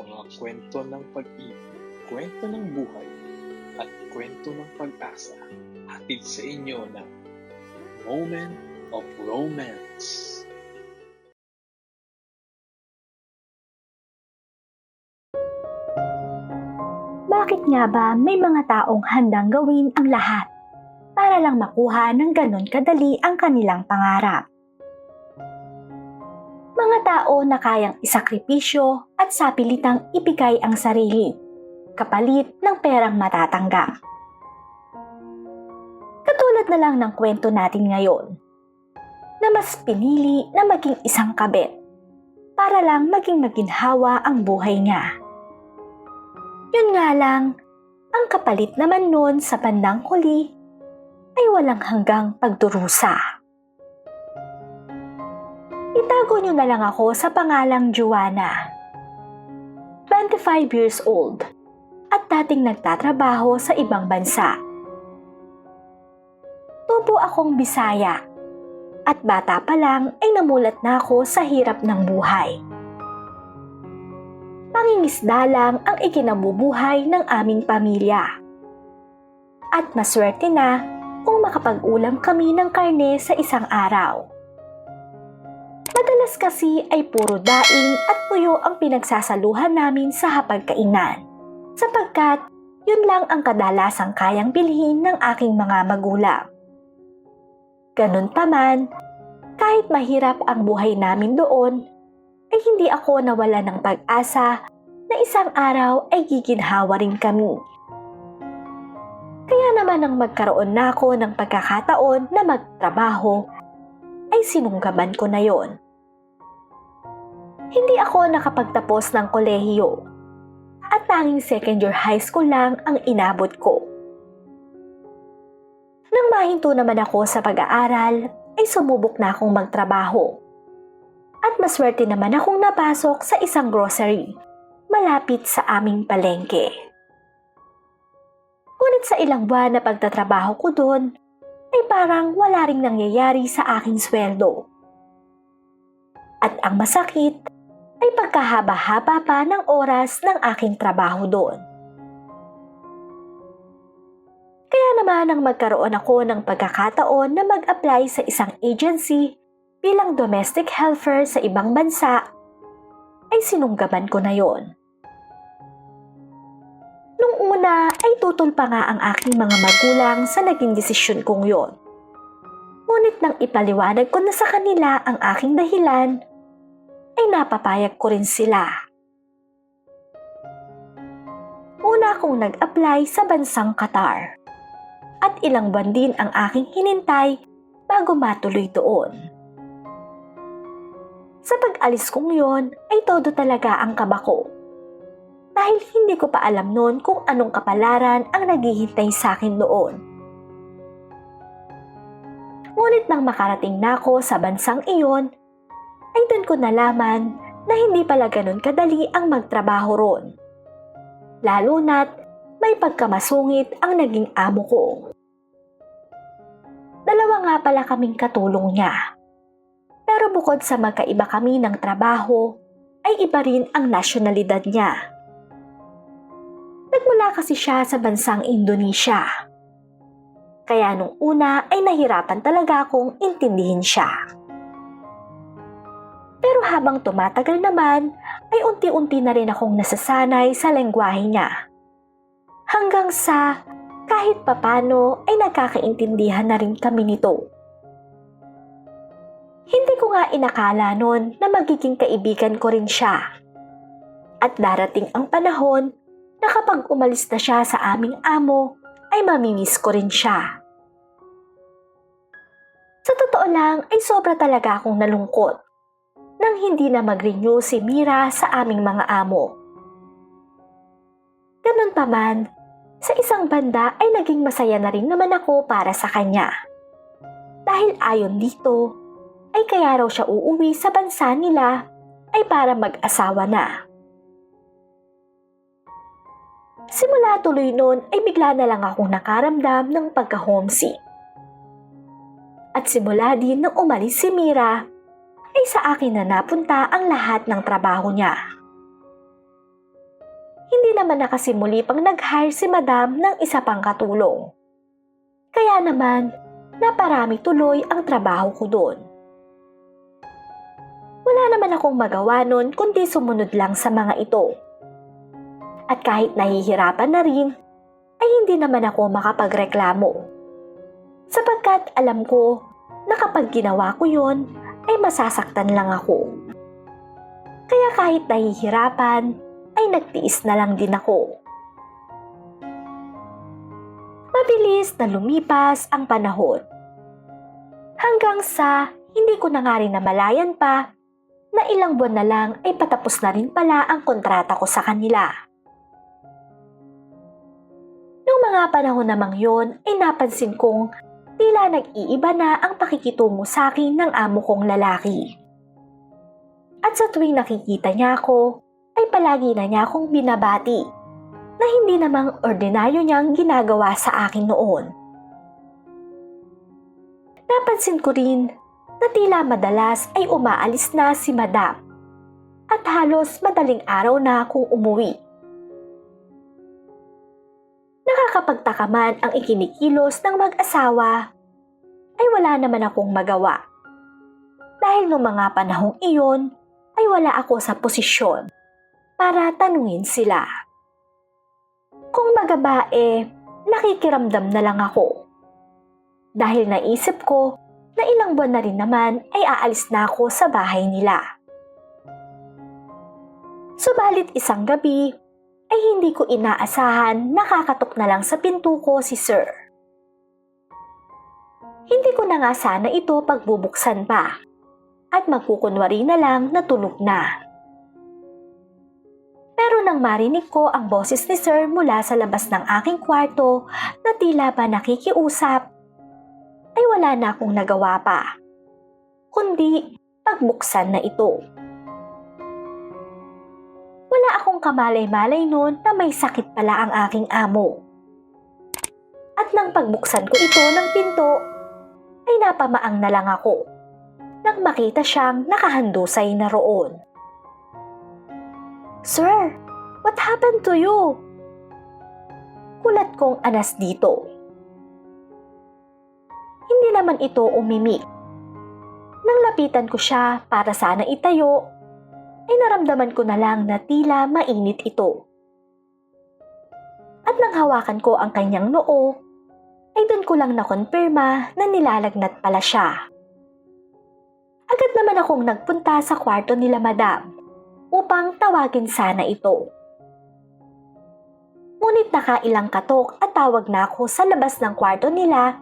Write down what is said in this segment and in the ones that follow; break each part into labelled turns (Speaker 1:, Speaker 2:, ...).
Speaker 1: mga kwento ng pag-ibig, kwento ng buhay, at kwento ng pag-asa hatid sa inyo ng Moment of Romance.
Speaker 2: Bakit nga ba may mga taong handang gawin ang lahat para lang makuha ng ganon kadali ang kanilang pangarap? Tao na kayang isakripisyo at sapilitang ibigay ang sarili, kapalit ng perang matatanggap. Katulad na lang ng kwento natin ngayon, na mas pinili na maging isang kabit para lang maging maginhawa ang buhay niya. Yun nga lang, ang kapalit naman nun sa bandang huli ay walang hanggang pagdurusa. Itago nyo na lang ako sa pangalang Juana. 25 years old at dating nagtatrabaho sa ibang bansa. Tubo akong Bisaya at bata pa lang ay namulat na ako sa hirap ng buhay pangingisda lang ang ikinabubuhay ng aming pamilya. At maswerte na kung makapag-ulam kami ng karne sa isang araw. Madalas kasi ay puro daing at tuyo ang pinagsasaluhan namin sa hapagkainan, sapagkat yun lang ang kadalasang kayang bilhin ng aking mga magulang. Ganun pa man, kahit mahirap ang buhay namin doon, ay hindi ako nawala ng pag-asa na isang araw ay giginhawa rin kami. Kaya naman nang magkaroon na ako ng pagkakataon na magtrabaho, ay sinunggaban ko na yon. Hindi ako nakapagtapos ng kolehiyo at tanging second year high school lang ang inabot ko. Nang mahinto naman ako sa pag-aaral, ay sumubok na akong magtrabaho at maswerte naman akong napasok sa isang grocery malapit sa aming palengke. Ngunit sa ilang buwan na pagtatrabaho ko doon, ay parang wala ring nangyayari sa aking sweldo. At ang masakit ay pagkahaba-haba pa ng oras ng aking trabaho doon. Kaya naman nang magkaroon ako ng pagkakataon na mag-apply sa isang agency bilang domestic helper sa ibang bansa, ay sinunggaban ko na yon. Nung una ay tutol pa nga ang aking mga magulang sa naging desisyon kong yon. Ngunit nang ipaliwanag ko na sa kanila ang aking dahilan, ay napapayag ko rin sila. Una akong nag-apply sa bansang Qatar. At ilang buwan din ang aking hinintay bago matuloy doon. Sa pag-alis kong yon ay todo talaga ang kaba ko. Dahil hindi ko pa alam noon kung anong kapalaran ang naghihintay sa akin noon. Ngunit nang makarating na ako sa bansang iyon, ay doon ko nalaman na hindi pala ganun kadali ang magtrabaho ron. Lalo na't may pagkamasungit ang naging amo ko. Dalawa nga pala kaming katulong niya. Pero bukod sa magkaiba kami ng trabaho, ay iba rin ang nasyonalidad niya. Nagmula kasi siya sa bansang Indonesia. Kaya nung una ay nahirapan talaga akong intindihin siya. Pero habang tumatagal naman, ay unti-unti na rin akong nasasanay sa lengguwahe niya. Hanggang sa kahit papano ay nagkakaintindihan na rin kami nito. Hindi ko nga inakala noon na magiging kaibigan ko rin siya. At darating ang panahon na kapag umalis na siya sa aming amo, ay mamimiss ko rin siya. Sa totoo lang ay sobra talaga akong nalungkot nang hindi na mag-renew si Mira sa aming mga amo. Ganun pa man, sa isang banda ay naging masaya na rin naman ako para sa kanya. Dahil ayon dito, ay kaya raw siya uuwi sa bansa nila ay para mag-asawa na. Simula tuloy noon ay bigla na lang akong nakaramdam ng pagka-homesick. At simula din nang umalis si Mira, ay sa akin na napunta ang lahat ng trabaho niya. hindi naman nakasimuli pang nag-hire si Madam ng isa pang katulong. Kaya naman, naparami tuloy ang trabaho ko doon. Wala naman akong magawa nun kundi sumunod lang sa mga ito. At kahit nahihirapan na rin, ay hindi naman ako makapagreklamo. Sapagkat alam ko na kapag ginawa ko yon ay masasaktan lang ako. Kaya kahit nahihirapan, ay nagtiis na lang din ako. Mabilis na lumipas ang panahon. Hanggang sa hindi ko na nga rin namalayan pa na ilang buwan na lang ay patapos na rin pala ang kontrata ko sa kanila. Noong mga panahon namang yon ay napansin kong tila nag-iiba na ang pakikitungo sa akin ng amo kong lalaki. At sa tuwing nakikita niya ako, ay palagi na niya akong binabati na hindi namang ordinaryo niyang ginagawa sa akin noon. Napansin ko rin na tila madalas ay umaalis na si Madam at halos madaling araw na akong umuwi. Nakakapagtaka man ang ikinikilos ng mag-asawa ay wala naman akong magawa. Dahil noong mga panahong iyon ay wala ako sa posisyon para tanungin sila. Kung magabae, nakikiramdam na lang ako. Dahil naisip ko na ilang buwan na rin naman ay aalis na ako sa bahay nila. Subalit isang gabi ay hindi ko inaasahan nakakatok na lang sa pinto ko si Sir. Hindi ko na nga sana ito pagbubuksan pa at magkukunwari na lang na tulog na. Pero nang marinig ko ang boses ni Sir mula sa labas ng aking kwarto na tila ba nakikiusap, ay wala na akong nagawa pa. Kundi pagbuksan na ito. Akong kamalay-malay noon na may sakit pala ang aking amo. At nang pagbuksan ko ito ng pinto, ay napamaang na lang ako nang makita siyang nakahandusay na roon. Sir, what happened to you? Kulat kong anas dito. Hindi naman ito umimik. Nang lapitan ko siya para sana itayo, ay naramdaman ko na lang na tila mainit ito. At nang hawakan ko ang kanyang noo, ay doon ko lang nakonfirma na nilalagnat pala siya. Agad naman akong nagpunta sa kwarto nila madam upang tawagin sana ito. Ngunit nakailang katok at tawag na ako sa labas ng kwarto nila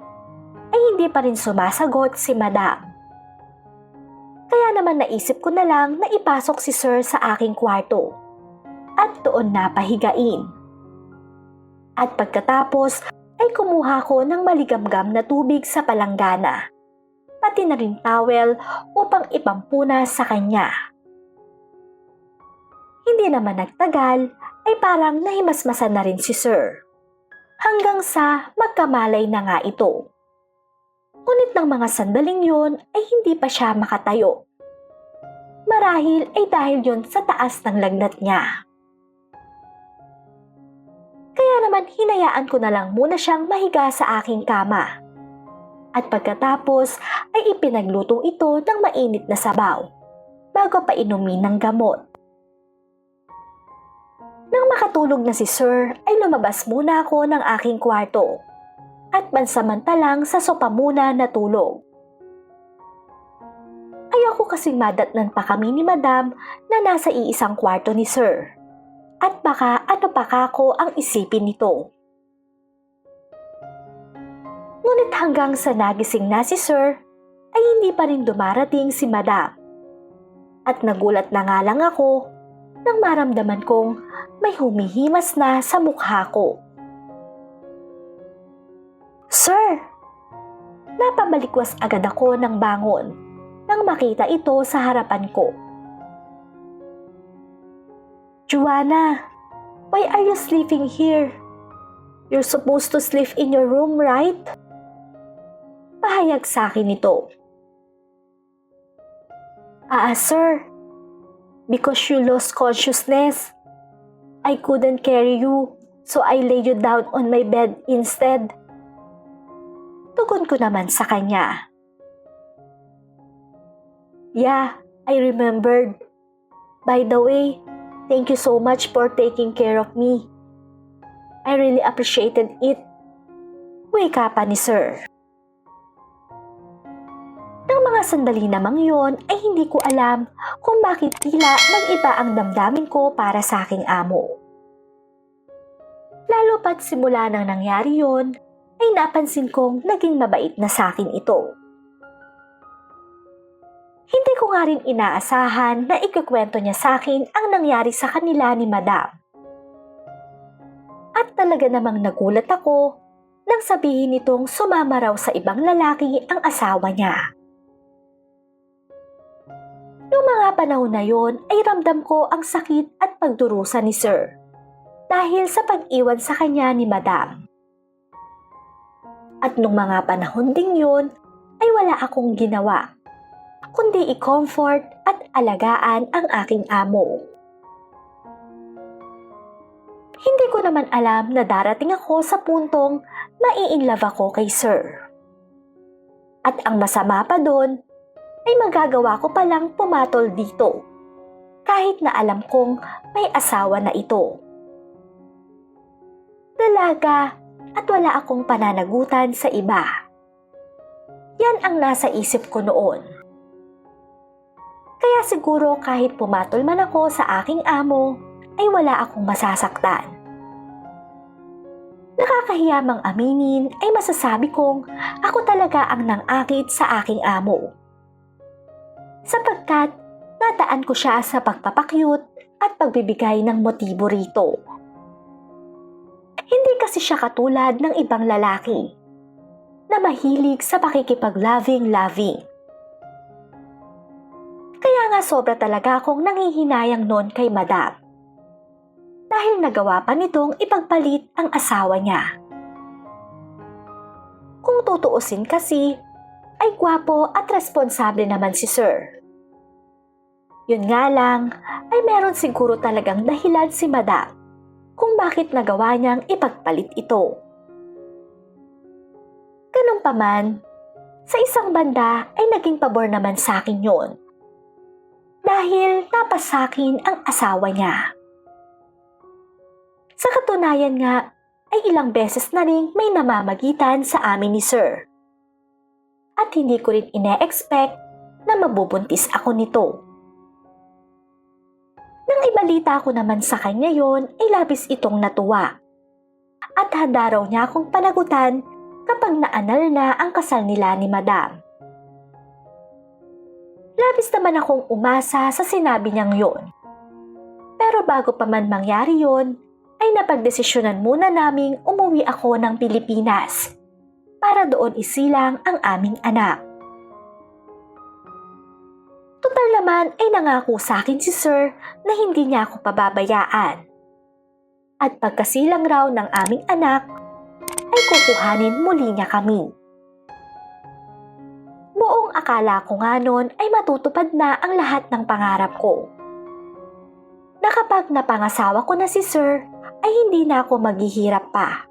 Speaker 2: ay hindi pa rin sumasagot si madam. Kaya naman naisip ko na lang na ipasok si sir sa aking kwarto at doon na pahigain. At pagkatapos ay kumuha ko ng maligamgam na tubig sa palanggana, pati na rin towel upang ipampuna sa kanya. Hindi naman nagtagal ay parang nahimasmasan na rin si Sir. Hanggang sa magkamalay na nga ito. Ngunit ng mga sandaling yon ay hindi pa siya makatayo. Marahil ay dahil yon sa taas ng lagnat niya. Kaya naman hinayaan ko na lang muna siyang mahiga sa aking kama. At pagkatapos ay ipinagluto ito ng mainit na sabaw bago pa inumin ng gamot. Nang makatulog na si Sir, ay lumabas muna ako ng aking kwarto at pansamantalang sa sopa muna natulog. Ayoko kasing madatnan pa kami ni Madam na nasa iisang kwarto ni Sir. At baka ano pa kako ang isipin nito. Ngunit hanggang sa nagising na si Sir, ay hindi pa rin dumarating si Madam. At nagulat na nga lang ako nang maramdaman kong may humihimas na sa mukha ko. Sir! Napabalikwas agad ako ng bangon nang makita ito sa harapan ko. Joanna, why are you sleeping here? You're supposed to sleep in your room, right? Pahayag sa akin ito. Ah, sir. Because you lost consciousness, I couldn't carry you, so I laid you down on my bed instead. Tugon ko naman sa kanya. Yeah, I remembered. By the way, thank you so much for taking care of me. I really appreciated it. Wika pa ni Sir. Nang mga sandali namang yon ay hindi ko alam kung bakit tila nag-iba ang damdamin ko para sa aking amo. Lalo pat simula nang nangyari yon, ay napansin kong naging mabait na sa akin ito. Hindi ko nga rin inaasahan na ikukwento niya sa akin ang nangyari sa kanila ni Madam. At talaga namang nagulat ako nang sabihin nitong sumama raw sa ibang lalaki ang asawa niya. Noong mga panahon na yon ay ramdam ko ang sakit at pagdurusa ni Sir dahil sa pag-iwan sa kanya ni Madam. At nung mga panahon ding yun ay wala akong ginawa kundi i-comfort at alagaan ang aking amo. Hindi ko naman alam na darating ako sa puntong mai-inlove ako kay Sir. At ang masama pa doon, ay magagawa ko palang pumatol dito. Kahit na alam kong may asawa na ito. Dalaga at wala akong pananagutan sa iba. Yan ang nasa isip ko noon. Kaya siguro kahit pumatol man ako sa aking amo, ay wala akong masasaktan. Nakakahiyamang aminin ay masasabi kong ako talaga ang nangakit sa aking amo. Sapagkat nadaan ko siya sa pagpapakyut at pagbibigay ng motibo rito. Hindi kasi siya katulad ng ibang lalaki na mahilig sa pakikipag-loving-loving. Kaya nga sobra talaga akong nangihinayang noon kay Madam dahil nagawa pa nitong ipagpalit ang asawa niya. Kung tutuusin kasi, ay gwapo at responsable naman si Sir. Yun nga lang, ay meron siguro talagang dahilan si Madam kung bakit nagawa niyang ipagpalit ito. Ganun pa man, sa isang banda ay naging pabor naman sa akin yun. Dahil napasakin ang asawa niya. Sa katunayan nga, ay ilang beses na rin may namamagitan sa amin ni Sir. At hindi ko rin ine-expect na mabubuntis ako nito. Nang ibalita ko naman sa kanya yon, ay labis itong natuwa. At handa raw niya akong panagutan kapag naanal na ang kasal nila ni Madam. Labis naman akong umasa sa sinabi niyang yon. Pero bago pa man mangyari yon, ay napagdesisyonan muna naming umuwi ako ng Pilipinas para doon isilang ang aming anak. Total naman ay nangako sa akin si Sir na hindi niya ako pababayaan. At pagkasilang raw ng aming anak, ay kukuhanin muli niya kami. Buong akala ko nga noon ay matutupad na ang lahat ng pangarap ko. Na kapag napangasawa ko na si Sir, ay hindi na ako maghihirap pa.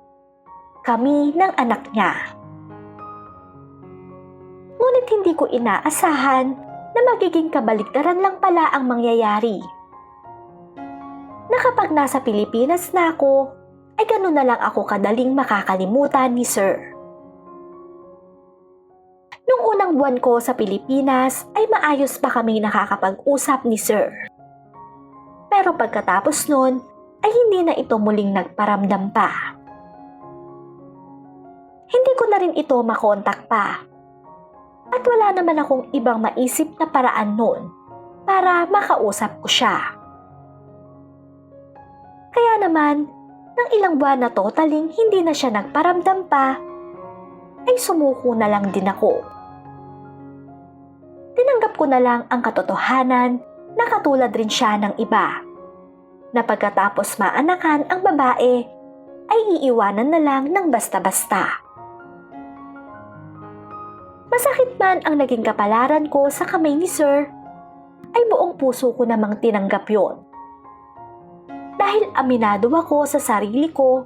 Speaker 2: Kami ng anak niya. Ngunit hindi ko inaasahan na magiging kabaliktaran lang pala ang mangyayari. Na nasa Pilipinas na ako, ay gano'n na lang ako kadaling makakalimutan ni Sir. Nung unang buwan ko sa Pilipinas ay maayos pa kami nakakapag-usap ni Sir. Pero pagkatapos nun ay hindi na ito muling nagparamdam pa. Hindi ko na rin ito makontak pa. At wala naman akong ibang maisip na paraan noon para makausap ko siya. Kaya naman, nang ilang buwan na totaling hindi na siya nagparamdam pa, ay sumuko na lang din ako. Tinanggap ko na lang ang katotohanan na katulad rin siya ng iba na pagkatapos maanakan ang babae ay iiwanan na lang ng basta-basta. Masakit man ang naging kapalaran ko sa kamay ni Sir, ay buong puso ko namang tinanggap yon. dahil aminado ako sa sarili ko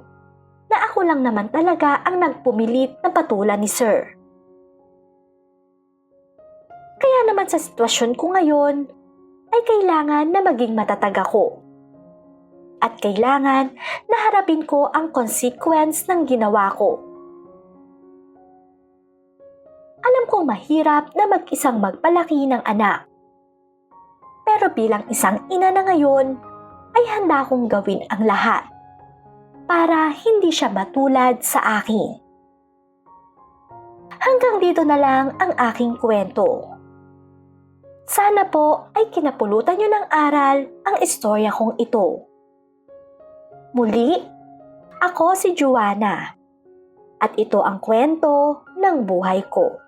Speaker 2: na ako lang naman talaga ang nagpumilit na patulan ni Sir. Kaya naman sa sitwasyon ko ngayon, ay kailangan na maging matatag ako. At kailangan na harapin ko ang consequence ng ginawa ko. Alam kong mahirap na mag-isang magpalaki ng anak. Pero bilang isang ina na ngayon, ay handa kong gawin ang lahat para hindi siya matulad sa akin. Hanggang dito na lang ang aking kwento. Sana po ay kinapulutan nyo ng aral ang istorya kong ito. Muli, ako si Juana at ito ang kwento ng buhay ko.